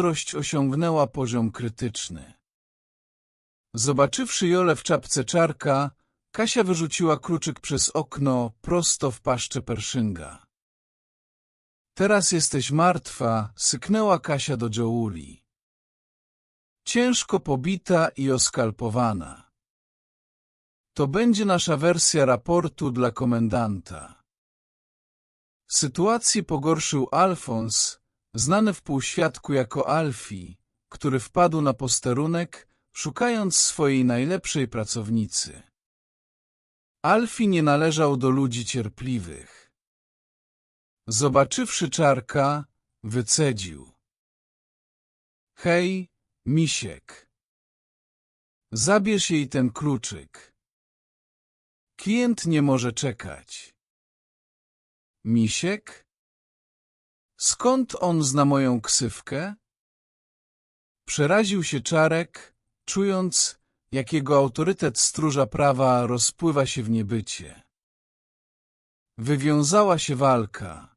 zazdrość osiągnęła poziom krytyczny. Zobaczywszy Jolę w czapce czarka, Kasia wyrzuciła kluczyk przez okno prosto w paszczę Perszynga. Teraz jesteś martwa, syknęła Kasia do Jouli. Ciężko pobita i oskalpowana. To będzie nasza wersja raportu dla komendanta. Sytuację pogorszył Alfons, znany w półświadku jako Alfie, który wpadł na posterunek, szukając swojej najlepszej pracownicy. Alfie nie należał do ludzi cierpliwych. Zobaczywszy czarka, wycedził. Hej, misiek. Zabierz jej ten kluczyk. Klient nie może czekać. Misiek? Skąd on zna moją ksywkę? Przeraził się Czarek, czując, jak jego autorytet stróża prawa rozpływa się w niebycie. Wywiązała się walka.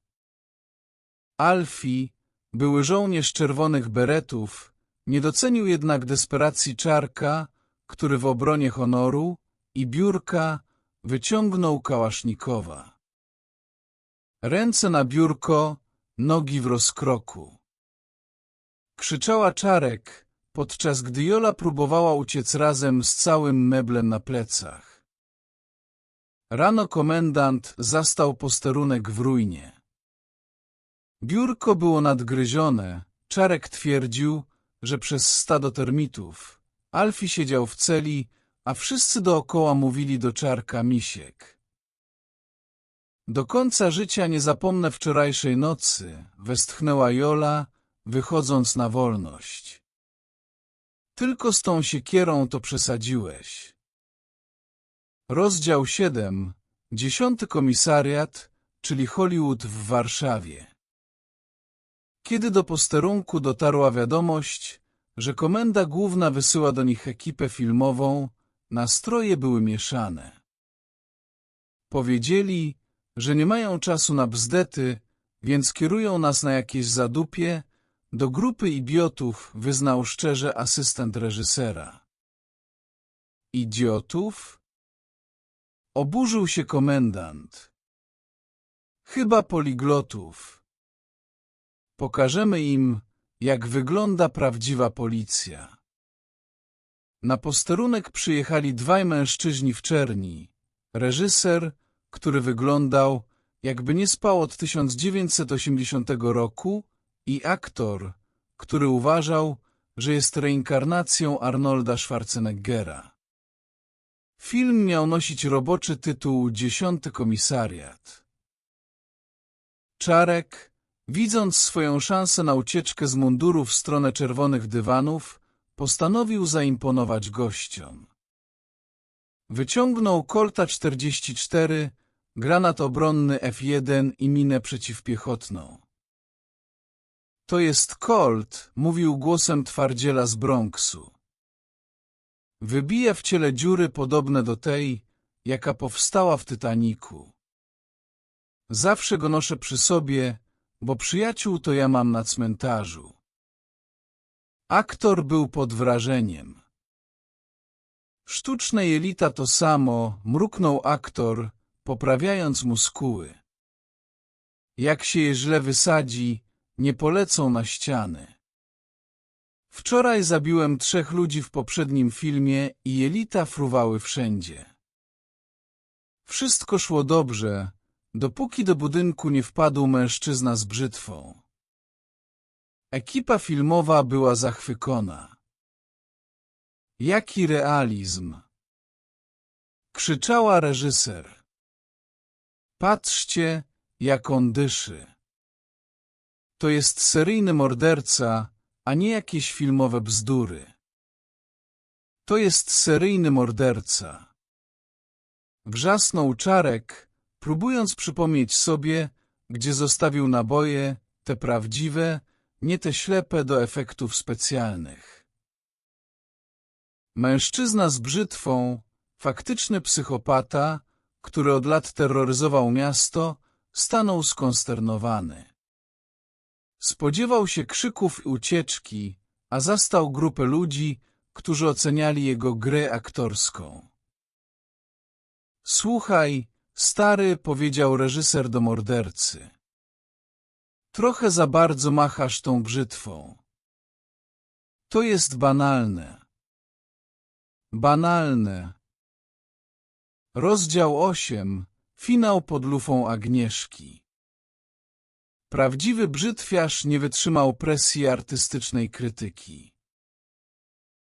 Alfie, były żołnierz czerwonych beretów, nie docenił jednak desperacji Czarka, który w obronie honoru i biurka wyciągnął kałasznikowa. Ręce na biurko, nogi w rozkroku. Krzyczała Czarek, podczas gdy Jola próbowała uciec razem z całym meblem na plecach. Rano komendant zastał posterunek w ruinie. Biurko było nadgryzione, Czarek twierdził, że przez stado termitów. Alfi siedział w celi, a wszyscy dookoła mówili do Czarka misiek. Do końca życia nie zapomnę wczorajszej nocy, westchnęła Jola, wychodząc na wolność. Tylko z tą siekierą to przesadziłeś. Rozdział 7. Dziesiąty komisariat, czyli Hollywood w Warszawie. Kiedy do posterunku dotarła wiadomość, że komenda główna wysyła do nich ekipę filmową, nastroje były mieszane. Powiedzieli, że nie mają czasu na bzdety, więc kierują nas na jakieś zadupie, do grupy idiotów wyznał szczerze asystent reżysera. Idiotów? Oburzył się komendant. Chyba poliglotów. Pokażemy im, jak wygląda prawdziwa policja. Na posterunek przyjechali dwaj mężczyźni w czerni. Reżyser, który wyglądał, jakby nie spał od 1980 roku i aktor, który uważał, że jest reinkarnacją Arnolda Schwarzeneggera. Film miał nosić roboczy tytuł Dziesiąty Komisariat. Czarek, widząc swoją szansę na ucieczkę z munduru w stronę czerwonych dywanów, postanowił zaimponować gościom. Wyciągnął Kolta 44, granat obronny F1 i minę przeciwpiechotną. To jest Colt, mówił głosem twardziela z Bronxu. Wybija w ciele dziury podobne do tej, jaka powstała w Tytaniku. Zawsze go noszę przy sobie, bo przyjaciół to ja mam na cmentarzu. Aktor był pod wrażeniem. Sztuczne jelita to samo, mruknął aktor, poprawiając muskuły. Jak się je źle wysadzi, nie polecą na ściany. Wczoraj zabiłem trzech ludzi w poprzednim filmie i jelita fruwały wszędzie. Wszystko szło dobrze, dopóki do budynku nie wpadł mężczyzna z brzytwą. Ekipa filmowa była zachwycona. Jaki realizm! Krzyczała reżyser. Patrzcie, jak on dyszy. To jest seryjny morderca, a nie jakieś filmowe bzdury. To jest seryjny morderca. Wrzasnął Czarek, próbując przypomnieć sobie, gdzie zostawił naboje, te prawdziwe, nie te ślepe do efektów specjalnych. Mężczyzna z brzytwą, faktyczny psychopata, który od lat terroryzował miasto, stanął skonsternowany. Spodziewał się krzyków i ucieczki, a zastał grupę ludzi, którzy oceniali jego grę aktorską. Słuchaj, stary, powiedział reżyser do mordercy. Trochę za bardzo machasz tą brzytwą. To jest banalne. Banalne. Rozdział 8. Finał pod lufą Agnieszki. Prawdziwy brzytwiarz nie wytrzymał presji artystycznej krytyki.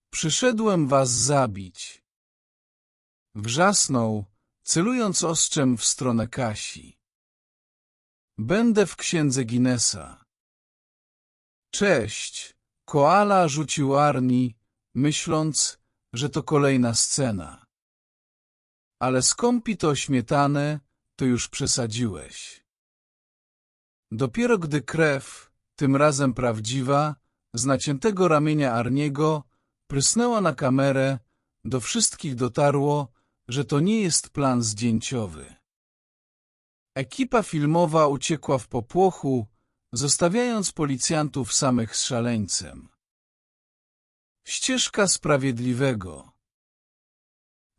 Przyszedłem was zabić. Wrzasnął, celując ostrzem w stronę Kasi. Będę w księdze Guinnessa. Cześć, koala rzucił Arni, myśląc, że to kolejna scena. Ale skąpi to śmietanę, to już przesadziłeś. Dopiero gdy krew, tym razem prawdziwa, z naciętego ramienia Arniego, prysnęła na kamerę, do wszystkich dotarło, że to nie jest plan zdjęciowy. Ekipa filmowa uciekła w popłochu, zostawiając policjantów samych z szaleńcem. Ścieżka sprawiedliwego.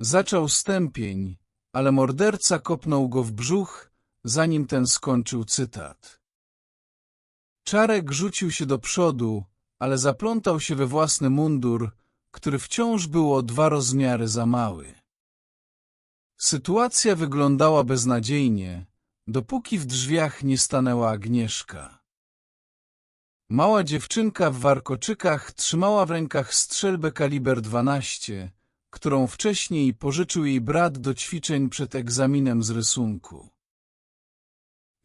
Zaczął stępień, ale morderca kopnął go w brzuch, zanim ten skończył cytat. Czarek rzucił się do przodu, ale zaplątał się we własny mundur, który wciąż był o dwa rozmiary za mały. Sytuacja wyglądała beznadziejnie, dopóki w drzwiach nie stanęła Agnieszka. Mała dziewczynka w warkoczykach trzymała w rękach strzelbę kaliber 12, którą wcześniej pożyczył jej brat do ćwiczeń przed egzaminem z rysunku.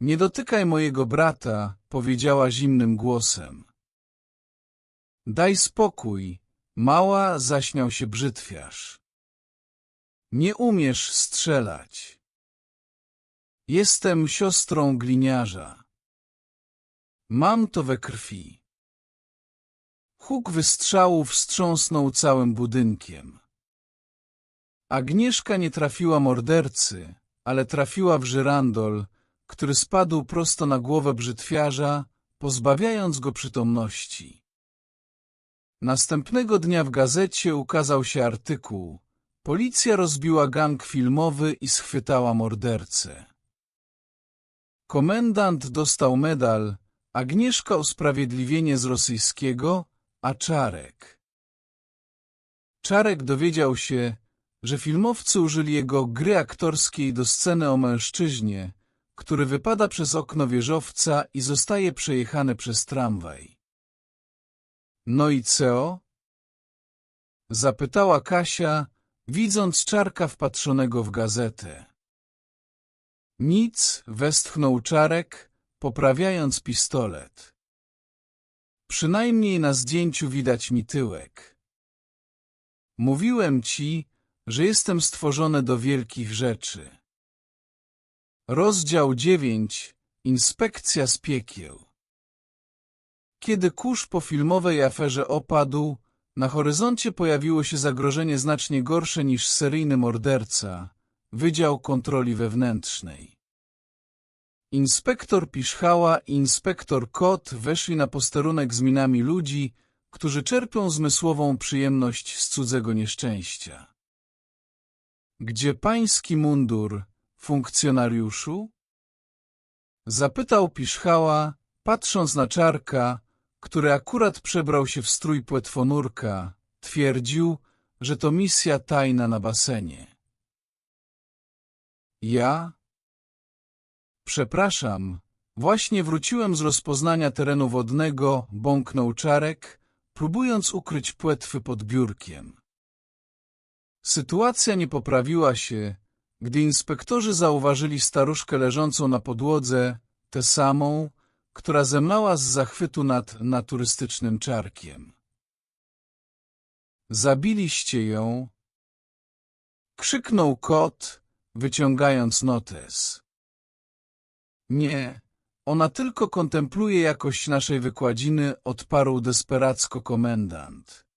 Nie dotykaj mojego brata, powiedziała zimnym głosem. Daj spokój, mała zaśmiał się brzytwiarz. Nie umiesz strzelać. Jestem siostrą gliniarza. Mam to we krwi. Huk wystrzałów wstrząsnął całym budynkiem. Agnieszka nie trafiła mordercy, ale trafiła w żyrandol, który spadł prosto na głowę brzytwiarza, pozbawiając go przytomności. Następnego dnia w gazecie ukazał się artykuł Policja rozbiła gang filmowy i schwytała mordercę. Komendant dostał medal, Agnieszka usprawiedliwienie z rosyjskiego, a Czarek. Czarek dowiedział się, że filmowcy użyli jego gry aktorskiej do sceny o mężczyźnie, który wypada przez okno wieżowca i zostaje przejechany przez tramwaj. No i co? Zapytała Kasia, widząc czarka wpatrzonego w gazetę. Nic, westchnął czarek, poprawiając pistolet. Przynajmniej na zdjęciu widać mi tyłek. Mówiłem ci, że jestem stworzony do wielkich rzeczy. Rozdział 9. Inspekcja z piekieł Kiedy kurz po filmowej aferze opadł, na horyzoncie pojawiło się zagrożenie znacznie gorsze niż seryjny morderca, Wydział Kontroli Wewnętrznej. Inspektor Piszchała i inspektor Kot weszli na posterunek z minami ludzi, którzy czerpią zmysłową przyjemność z cudzego nieszczęścia. Gdzie pański mundur, funkcjonariuszu? Zapytał Piszchała, patrząc na czarka, który akurat przebrał się w strój płetwonurka, twierdził, że to misja tajna na basenie. Ja? Przepraszam, właśnie wróciłem z rozpoznania terenu wodnego, bąknął czarek, próbując ukryć płetwy pod biurkiem. Sytuacja nie poprawiła się, gdy inspektorzy zauważyli staruszkę leżącą na podłodze, tę samą, która zemlała z zachwytu nad naturystycznym czarkiem. Zabiliście ją? Krzyknął kot, wyciągając notes. Nie, ona tylko kontempluje jakość naszej wykładziny, odparł desperacko komendant.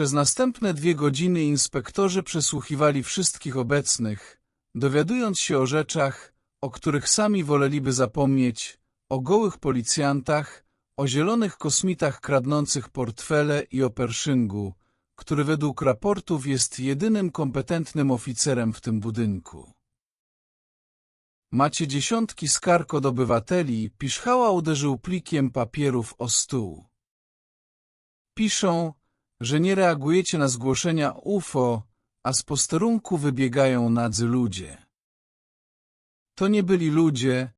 Przez następne dwie godziny inspektorzy przesłuchiwali wszystkich obecnych, dowiadując się o rzeczach, o których sami woleliby zapomnieć, o gołych policjantach, o zielonych kosmitach kradnących portfele i o Pershyngu, który według raportów jest jedynym kompetentnym oficerem w tym budynku. Macie dziesiątki skarg od obywateli, Piszchała uderzył plikiem papierów o stół. Piszą, że nie reagujecie na zgłoszenia UFO, a z posterunku wybiegają nadzy ludzie. To nie byli ludzie,